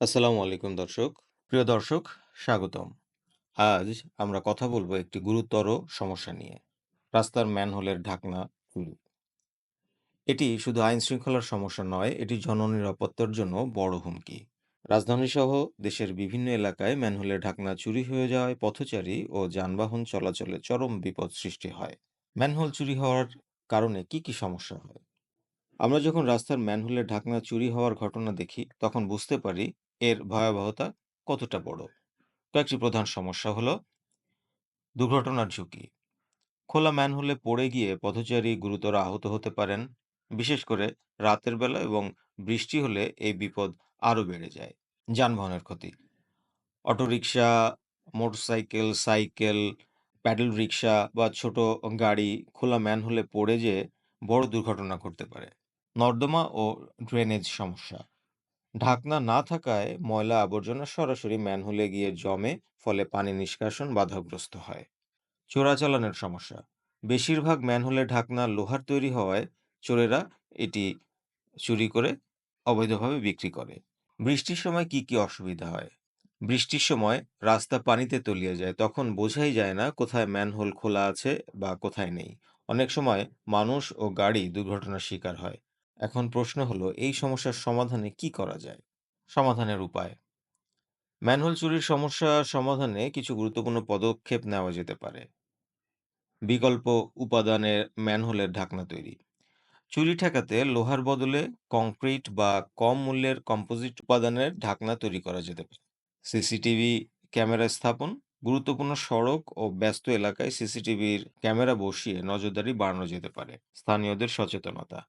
আসসালামু আলাইকুম দর্শক। প্রিয় দর্শক, স্বাগতম। আজ আমরা কথা বলব একটি গুরুতর সমস্যা নিয়ে। রাস্তার ম্যানহোলের ঢাকনা। এটি শুধু আইনশৃঙ্খলার সমস্যা নয়, এটি জননিরাপত্তার জন্য বড় হুমকি। রাজধানীসহ দেশের বিভিন্ন এলাকায় ম্যানহোলের ঢাকনা চুরি হয়ে যাওয়ায় পথচারী ও যানবাহন চলাচলে চরম বিপদ সৃষ্টি হয়। ম্যানহোল চুরি হওয়ার কারণে কি, কি সমস্যা হয়? আমরা যখন রাস্তার ম্যানহোলের ঢাকনা চুরি হওয়ার ঘটনা দেখি, তখন বুঝতে পারি এর ভয়াবহতা কতটা বড়। কয়েকটি প্রধান সমস্যা হলো দুর্ঘটনার ঝুঁকি। খোলা ম্যানহোলে পড়ে গিয়ে পথচারী গুরুতর আহত হতে পারেন। বিশেষ করে রাতের বেলা এবং বৃষ্টি হলে এই বিপদ আরও বেড়ে যায়। যানবাহনের ক্ষতি। Auto rickshaw, motorcycle, cycle, pedal rickshaw বা ছোট গাড়ি খোলা ম্যানহোলে পড়ে যেয়ে বড় দুর্ঘটনা ঘটতে পারে। নর্দমা ও ড্রেনেজ সমস্যা। ঢাকনা না থাকায় ময়লা আবর্জনা সরাসরি ম্যানহোলে গিয়ে জমে, ফলে পানি নিষ্কাশন বাধাগ্রস্ত হয়। চোরাচালানের সমস্যা। বেশিরভাগ ম্যানহোলের ঢাকনা লোহার তৈরি হওয়ায় চোরেরা এটি চুরি করে অবৈধভাবে বিক্রি করে। বৃষ্টির সময় কি, কি অসুবিধা হয়? বৃষ্টির সময় রাস্তা পানিতে তলিয়ে যায়। তখন বোঝাই যায় না কোথায় ম্যানহোল খোলা আছে বা কোথায় নেই। অনেক সময় মানুষ ও গাড়ি দুর্ঘটনার শিকার হয়। এখন প্রশ্ন হলো, এই সমস্যার সমাধানে কি করা যায়? সমাধানের উপায়। ম্যানহোল চুরির সমস্যা সমাধানে কিছু গুরুত্বপূর্ণ পদক্ষেপ নেওয়া যেতে পারে। বিকল্প উপাদানের ম্যানহোলের ঢাকনা তৈরি। চুরি ঠেকাতে লোহার বদলে কংক্রিট বা কম মূল্যের কম্পোজিট উপাদানের ঢাকনা তৈরি করা যেতে পারে। সিসিটিভি ক্যামেরা স্থাপন। গুরুত্বপূর্ণ সড়ক ও ব্যস্ত এলাকায় সিসিটিভির ক্যামেরা বসিয়ে নজরদারি বাড়ানো যেতে পারে। স্থানীয়দের সচেতনতা।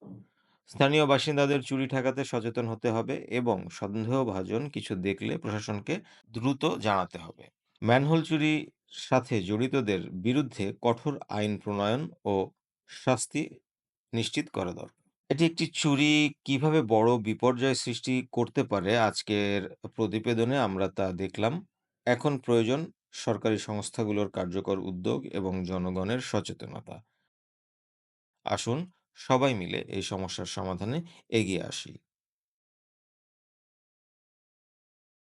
স্থানীয় বাসিন্দাদের চুরি ঠেকাতে সচেতন হতে হবে এবং সন্দেহভাজন কিছু দেখলে প্রশাসনকে দ্রুত জানাতে হবে। ম্যানহোল চুরির সাথে জড়িতদের বিরুদ্ধে কঠোর আইন প্রণয়ন ও শাস্তি নিশ্চিত করা দরকার। এটি একটি চুরি কীভাবে বড় বিপর্যয় সৃষ্টি করতে পারে আজকের প্রতিবেদনে আমরা তা দেখলাম। এখন প্রয়োজন সরকারি সংস্থাগুলোর কার্যকর উদ্যোগ এবং জনগণের সচেতনতা। আসুন সবাই মিলে এই সমস্যার সমাধানে এগিয়ে আসি।